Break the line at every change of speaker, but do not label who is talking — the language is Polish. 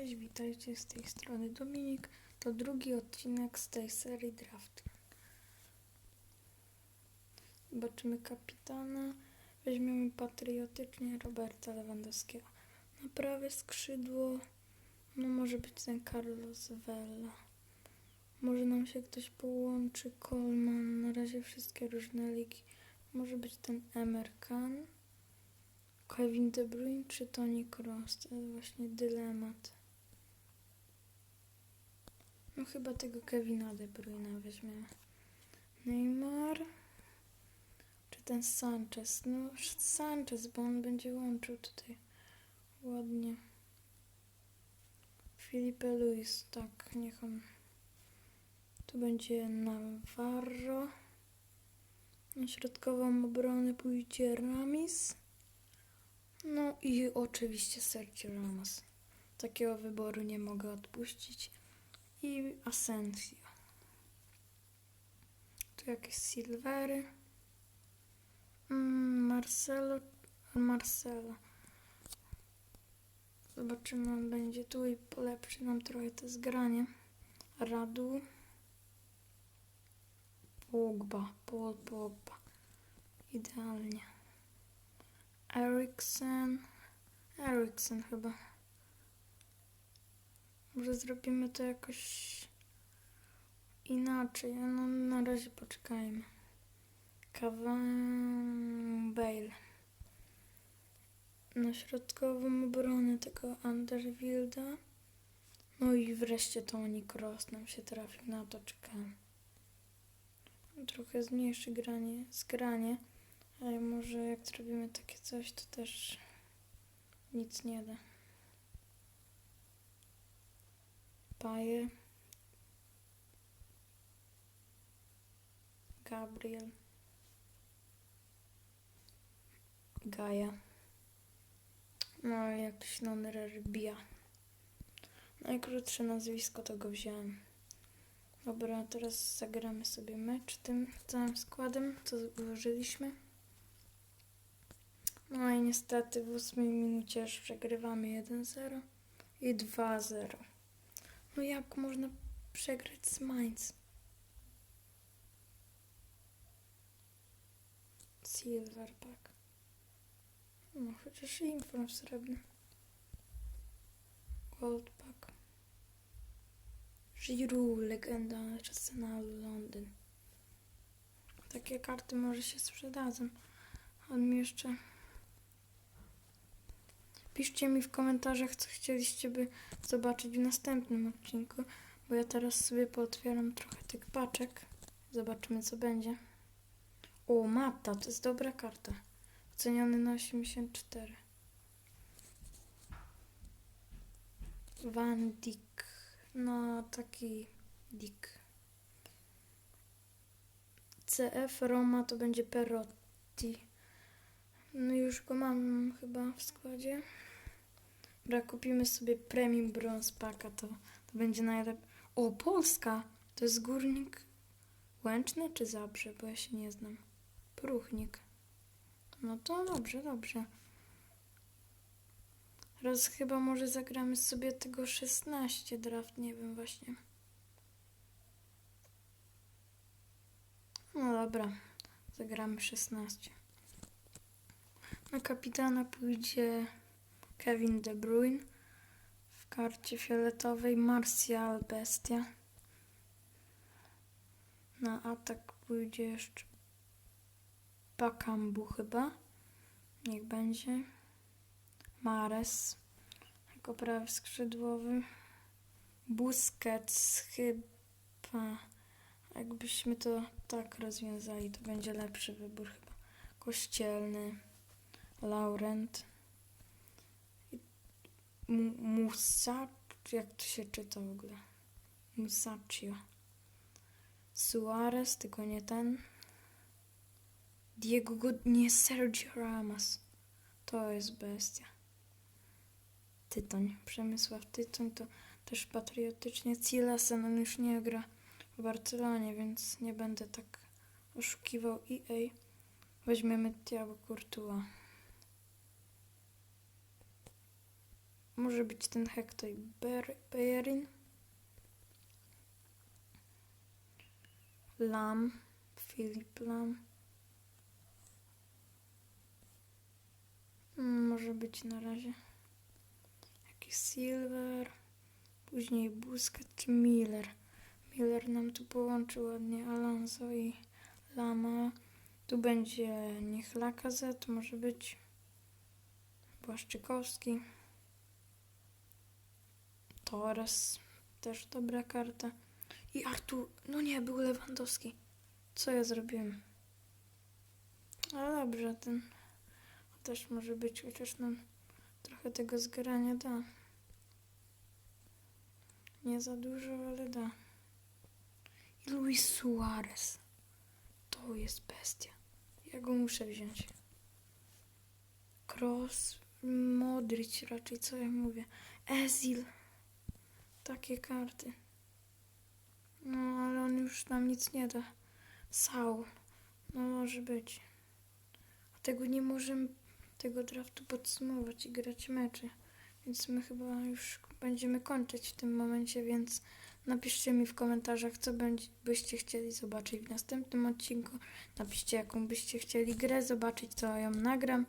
Cześć, witajcie z tej strony Dominik. To drugi odcinek z tej serii Draft. Zobaczymy kapitana. Weźmiemy patriotycznie Roberta Lewandowskiego. Na prawe skrzydło no może być ten Carlos Vela. Może nam się ktoś połączy. Coleman. Na razie wszystkie różne ligi. Może być ten Emerkan. Kevin De Bruyne czy Toni Kroos? To jest właśnie dylemat. No chyba tego Kevina De Bruyne weźmiemy. Neymar czy ten Sanchez? No Sanchez, bo on będzie łączył tutaj ładnie. Felipe Luis, tak, niech on. Tu będzie Navarro. Na środkową obronę pójdzie Ramis. No i oczywiście Sergio Ramos. Takiego wyboru nie mogę odpuścić. I Asensio. Tu jakieś Silvery. Mm, Marcelo. Marcelo. Zobaczymy, on będzie tu i polepszy nam trochę to zgranie. Radu. Pogba. Paul Pogba. Idealnie. Eriksen. Eriksen chyba. Może zrobimy to jakoś inaczej. No na razie poczekajmy. Kawan Bale. Na środkową obronę tego Anderwilda. No i wreszcie Toni Kroos nam się trafił. Na to czekałem. Trochę zmniejszy granie, zgranie. Ale może jak zrobimy takie coś, to też nic nie da. Paje. Gabriel. Gaja. No i jakiś non-rerbia. Najkrótsze nazwisko to go wziąłem. Dobra, teraz zagramy sobie mecz tym całym składem, co ułożyliśmy. No i niestety w ósmej minucie już przegrywamy 1-0 i 2-0. No jak można przegrać z Mainz? Silverback. No chociaż inform srebrny. Goldback. Giroud, legenda Arsenalu Londyn. Takie karty może się sprzedadzą. On mi jeszcze... Piszcie mi w komentarzach, co chcieliście by zobaczyć w następnym odcinku, bo ja teraz sobie pootwieram trochę tych paczek. Zobaczymy, co będzie. O, Mata, to jest dobra karta. Ceniony na 84. Van Dijk. No, taki Dick. CF Roma to będzie Perotti. No już go mam chyba w składzie. Dobra, kupimy sobie Premium Bronze Packa, to, to będzie najlepiej. O, Polska! To jest Górnik Łęczny czy Zabrze, bo ja się nie znam. Pruchnik. No to dobrze, dobrze. Teraz chyba może zagramy sobie tego 16 draft, nie wiem właśnie. No dobra, zagramy 16. Na kapitana pójdzie Kevin De Bruyne. W karcie fioletowej Martial Bestia. Na atak pójdzie jeszcze Bakambu chyba. Niech będzie. Mares jako prawy skrzydłowy. Busquets chyba. Jakbyśmy to tak rozwiązali, to będzie lepszy wybór chyba. Kościelny. Laurent. Mu- Musa, jak to się czyta w ogóle? Musaccio. Suarez, tylko nie ten. Diego God... Nie, Sergio Ramos. To jest bestia. Tytoń. Przemysław Tytoń to też patriotycznie. Cilesen, on już nie gra w Barcelonie, więc nie będę tak oszukiwał EA. Weźmiemy Thiago Courtois. Może być ten Ber- Bellerin. Lam, Filip Lam. Mm, Może być na razie jakiś Silver, później Busquets czy Miller. Miller nam tu połączył ładnie Alonso i Lama. Tu będzie niech Lacazette, może być Błaszczykowski. Torres, też dobra karta. I tu, no nie, był Lewandowski. Co ja zrobiłem? Ale dobrze, ten też może być, chociaż nam trochę tego zgrania da. Nie za dużo, ale da. I Luis Suarez. To jest bestia. Ja go muszę wziąć. Cross, Modric raczej, co ja mówię. Ezil. Takie karty. No, ale on już nam nic nie da. Saul. No, może być. A tego nie możemy, tego draftu podsumować i grać mecze. Więc my chyba już będziemy kończyć w tym momencie, więc napiszcie mi w komentarzach, co byście chcieli zobaczyć w następnym odcinku. Napiszcie, jaką byście chcieli grę zobaczyć, ja ją nagram.